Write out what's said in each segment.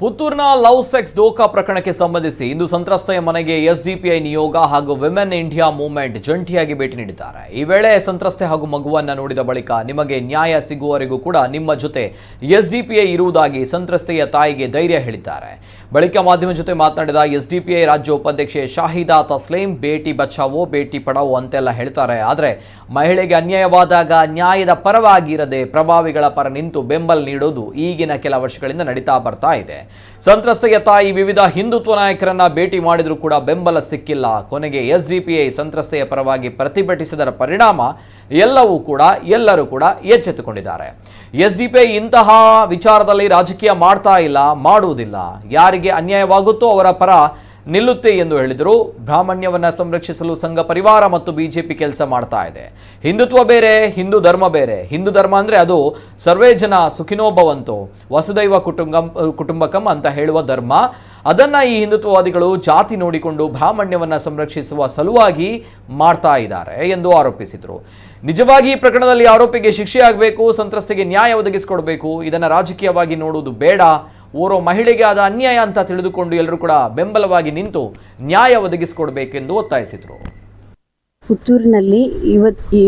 ಪುತ್ತೂರಿನ love sex ದೋಖಾ ಪ್ರಕರಣಕ್ಕೆ ಸಂಬಂಧಿಸಿ ಇಂದು ಸಂತ್ರಸ್ತೆಯ ಮನೆಗೆ ಎಸ್ಡಿಪಿಐ ನಿಯೋಗ ಹಾಗೂ ವಿಮೆನ್ ಇಂಡಿಯಾ ಮೂವ್ಮೆಂಟ್ ಜಂಟಿಯಾಗಿ ಭೇಟಿ ನೀಡಿದ್ದಾರೆ. ಈ ವೇಳೆ ಸಂತ್ರಸ್ತೆ ಹಾಗೂ ಮಗುವನ್ನು ನೋಡಿದ ಬಳಿಕ ನಿಮಗೆ ನ್ಯಾಯ ಸಿಗುವವರೆಗೂ ಕೂಡ ನಿಮ್ಮ ಜೊತೆ ಎಸ್ಡಿಪಿಐ ಇರುವುದಾಗಿ ಸಂತ್ರಸ್ತೆಯ ತಾಯಿಗೆ ಧೈರ್ಯ ಹೇಳಿದ್ದಾರೆ. ಬಳಿಕ ಮಾಧ್ಯಮ ಜೊತೆ ಮಾತನಾಡಿದ ಎಸ್ಡಿಪಿಐ ರಾಜ್ಯ ಉಪಾಧ್ಯಕ್ಷೆ ಶಾಹಿದಾ ತಸ್ಲೀಂ ಬೇಟಿ ಬಚಾವೋ, ಬೇಟಿ ಪಡಾವೋ ಅಂತೆಲ್ಲ ಹೇಳ್ತಾರೆ. ಆದರೆ ಮಹಿಳೆಗೆ ಅನ್ಯಾಯವಾದಾಗ ನ್ಯಾಯದ ಪರವಾಗಿರದೆ ಪ್ರಭಾವಿಗಳ ಪರ ನಿಂತು ಬೆಂಬಲ ನೀಡೋದು ಈಗಿನ ಕೆಲ ವರ್ಷಗಳಿಂದ ನಡೀತಾ ಬರ್ತಾ ಇದೆ. ಸಂತ್ರಸ್ತೆಯ ತಾಯಿ ವಿವಿಧ ಹಿಂದುತ್ವ ನಾಯಕರನ್ನ ಭೇಟಿ ಮಾಡಿದರೂ ಕೂಡ ಬೆಂಬಲ ಸಿಕ್ಕಿಲ್ಲ. ಕೊನೆಗೆ ಎಸ್ಡಿಪಿಐ ಸಂತ್ರಸ್ತೆಯ ಪರವಾಗಿ ಪ್ರತಿಭಟಿಸಿದರ ಪರಿಣಾಮ ಎಲ್ಲವೂ ಕೂಡ ಎಲ್ಲರೂ ಕೂಡ ಎಚ್ಚೆತ್ತುಕೊಂಡಿದ್ದಾರೆ. ಎಸ್ಡಿಪಿಐ ಇಂತಹ ವಿಚಾರದಲ್ಲಿ ರಾಜಕೀಯ ಮಾಡ್ತಾ ಇಲ್ಲ, ಮಾಡುವುದಿಲ್ಲ. ಯಾರಿಗೆ ಅನ್ಯಾಯವಾಗುತ್ತೋ ಅವರ ಪರ ನಿಲ್ಲುತ್ತೆ ಎಂದು ಹೇಳಿದರು. ಬ್ರಾಹ್ಮಣ್ಯವನ್ನ ಸಂರಕ್ಷಿಸಲು ಸಂಘ ಪರಿವಾರ ಮತ್ತು ಬಿಜೆಪಿ ಕೆಲಸ ಮಾಡ್ತಾ ಇದೆ. ಹಿಂದುತ್ವ ಬೇರೆ, ಹಿಂದೂ ಧರ್ಮ ಬೇರೆ. ಹಿಂದೂ ಧರ್ಮ ಅಂದ್ರೆ ಅದು ಸರ್ವೇ ಜನ ಸುಖಿನೋಭವಂತು, ವಸುದೈವ ಕುಟುಂಬ, ಕುಟುಂಬಕಂ ಅಂತ ಹೇಳುವ ಧರ್ಮ. ಅದನ್ನ ಈ ಹಿಂದುತ್ವವಾದಿಗಳು ಜಾತಿ ನೋಡಿಕೊಂಡು ಬ್ರಾಹ್ಮಣ್ಯವನ್ನ ಸಂರಕ್ಷಿಸುವ ಸಲುವಾಗಿ ಮಾಡ್ತಾ ಇದ್ದಾರೆ ಎಂದು ಆರೋಪಿಸಿದರು. ನಿಜವಾಗಿ ಈ ಪ್ರಕರಣದಲ್ಲಿ ಆರೋಪಿಗೆ ಶಿಕ್ಷೆಯಾಗಬೇಕು ಸಂತ್ರಸ್ತೆಗೆ ನ್ಯಾಯ ಒದಗಿಸಿಕೊಡಬೇಕು, ಇದನ್ನ ರಾಜಕೀಯವಾಗಿ ನೋಡುವುದು ಬೇಡ. ಓರ್ವ ಮಹಿಳೆಗೆ ಆದ ಅನ್ಯಾಯ ಅಂತ ತಿಳಿದುಕೊಂಡು ಎಲ್ಲರೂ ಕೂಡ ಬೆಂಬಲವಾಗಿ ನಿಂತು ನ್ಯಾಯ ಒದಗಿಸಿಕೊಡಬೇಕೆಂದು ಒತ್ತಾಯಿಸಿದರು. ಪುತ್ತೂರಿನಲ್ಲಿ ಇವತ್ ಈ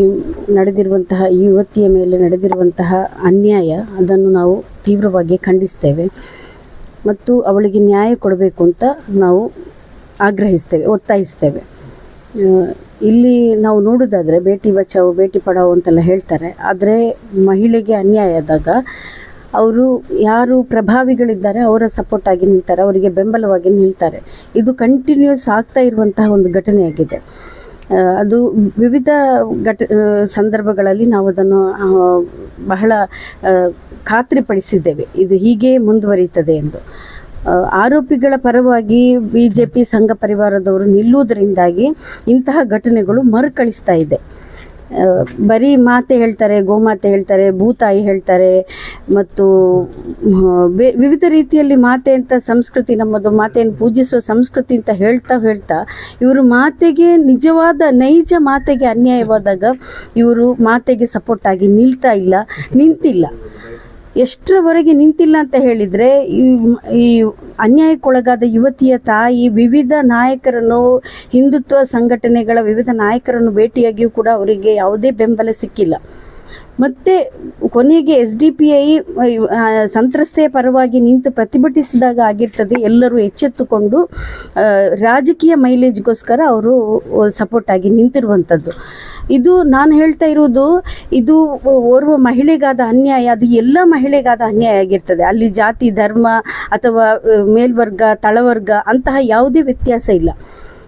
ನಡೆದಿರುವಂತಹ ಈ ಯುವತಿಯ ಮೇಲೆ ನಡೆದಿರುವಂತಹ ಅನ್ಯಾಯ, ಅದನ್ನು ನಾವು ತೀವ್ರವಾಗಿ ಖಂಡಿಸ್ತೇವೆ. ಮತ್ತು ಅವಳಿಗೆ ನ್ಯಾಯ ಕೊಡಬೇಕು ಅಂತ ನಾವು ಆಗ್ರಹಿಸ್ತೇವೆ, ಒತ್ತಾಯಿಸ್ತೇವೆ. ಇಲ್ಲಿ ನಾವು ನೋಡೋದಾದರೆ ಭೇಟಿ ಬಚಾವು ಭೇಟಿ ಪಡಾವೋ ಅಂತೆಲ್ಲ ಹೇಳ್ತಾರೆ. ಆದರೆ ಮಹಿಳೆಗೆ ಅನ್ಯಾಯ ಆದಾಗ ಅವರು ಯಾರು ಪ್ರಭಾವಿಗಳಿದ್ದಾರೆ, ಅವರ ಸಪೋರ್ಟ್ ಆಗಿ ನಿಲ್ತಾರೆ, ಅವರಿಗೆ ಬೆಂಬಲವಾಗಿ ನಿಲ್ತಾರೆ. ಇದು ಕಂಟಿನ್ಯೂಸ್ ಆಗ್ತಾ ಇರುವಂತಹ ಒಂದು ಘಟನೆಯಾಗಿದೆ. ಅದು ವಿವಿಧ ಘಟ ಸಂದರ್ಭಗಳಲ್ಲಿ ನಾವು ಅದನ್ನು ಬಹಳ ಖಾತ್ರಿಪಡಿಸಿದ್ದೇವೆ. ಇದು ಹೀಗೆ ಮುಂದುವರಿಯುತ್ತದೆ ಎಂದು. ಆರೋಪಿಗಳ ಪರವಾಗಿ ಬಿ ಜೆ ಪಿ ಸಂಘ ಪರಿವಾರದವರು ನಿಲ್ಲುವುದರಿಂದಾಗಿ ಇಂತಹ ಘಟನೆಗಳು ಮರುಕಳಿಸ್ತಾ ಇದೆ. ಬರೀ ಮಾತೆ ಹೇಳ್ತಾರೆ, ಗೋಮಾತೆ ಹೇಳ್ತಾರೆ, ಭೂತಾಯಿ ಹೇಳ್ತಾರೆ, ಮತ್ತು ವಿವಿಧ ರೀತಿಯಲ್ಲಿ ಮಾತೆ ಅಂತ ಸಂಸ್ಕೃತಿ, ನಮ್ಮದು ಮಾತೆಯನ್ನು ಪೂಜಿಸುವ ಸಂಸ್ಕೃತಿ ಅಂತ ಹೇಳ್ತಾ ಹೇಳ್ತಾ, ಇವರು ಮಾತೆಗೆ ನಿಜವಾದ ನೈಜ ಮಾತೆಗೆ ಅನ್ಯಾಯವಾದಾಗ ಇವರು ಮಾತೆಗೆ ಸಪೋರ್ಟ್ ಆಗಿ ನಿಲ್ತಾ ಇಲ್ಲ, ನಿಂತಿಲ್ಲ. ಎಷ್ಟರವರೆಗೆ ನಿಂತಿಲ್ಲ ಅಂತ ಹೇಳಿದರೆ ಈ ಅನ್ಯಾಯಕ್ಕೊಳಗಾದ ಯುವತಿಯ ತಾಯಿ ವಿವಿಧ ನಾಯಕರನ್ನು, ಹಿಂದುತ್ವ ಸಂಘಟನೆಗಳ ವಿವಿಧ ನಾಯಕರನ್ನು ಭೇಟಿಯಾಗಿಯೂ ಕೂಡ ಅವರಿಗೆ ಯಾವುದೇ ಬೆಂಬಲ ಸಿಕ್ಕಿಲ್ಲ. ಮತ್ತು ಕೊನೆಗೆ ಎಸ್ ಡಿ ಪಿ ಐ ಸಂತ್ರಸ್ತೆಯ ಪರವಾಗಿ ನಿಂತು ಪ್ರತಿಭಟಿಸಿದಾಗ ಆಗಿರ್ತದೆ ಎಲ್ಲರೂ ಎಚ್ಚೆತ್ತುಕೊಂಡು ರಾಜಕೀಯ ಮೈಲೇಜ್ಗೋಸ್ಕರ ಅವರು ಸಪೋರ್ಟ್ ಆಗಿ ನಿಂತಿರುವಂಥದ್ದು. ಇದು ನಾನು ಹೇಳ್ತಾ ಇರೋದು, ಇದು ಓರ್ವ ಮಹಿಳೆಗಾದ ಅನ್ಯಾಯ, ಅದು ಎಲ್ಲ ಮಹಿಳೆಗಾದ ಅನ್ಯಾಯ ಆಗಿರ್ತದೆ. ಅಲ್ಲಿ ಜಾತಿ, ಧರ್ಮ ಅಥವಾ ಮೇಲ್ವರ್ಗ, ತಳವರ್ಗ ಅಂತಹ ಯಾವುದೇ ವ್ಯತ್ಯಾಸ ಇಲ್ಲ.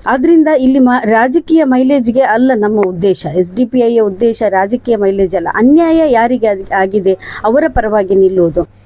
ಆದ್ರಿಂದ ಇಲ್ಲಿ ಮ ರಾಜಕೀಯ ಮೈಲೇಜ್ಗೆ ಅಲ್ಲ ನಮ್ಮ ಉದ್ದೇಶ. ಎಸ್ ಡಿ ಪಿ ಐಯ ಉದ್ದೇಶ ರಾಜಕೀಯ ಮೈಲೇಜ್ ಅಲ್ಲ. ಅನ್ಯಾಯ ಯಾರಿಗೆ ಆಗಿ- ಆಗಿದೆ ಅವರ ಪರವಾಗಿ ನಿಲ್ಲುವುದು.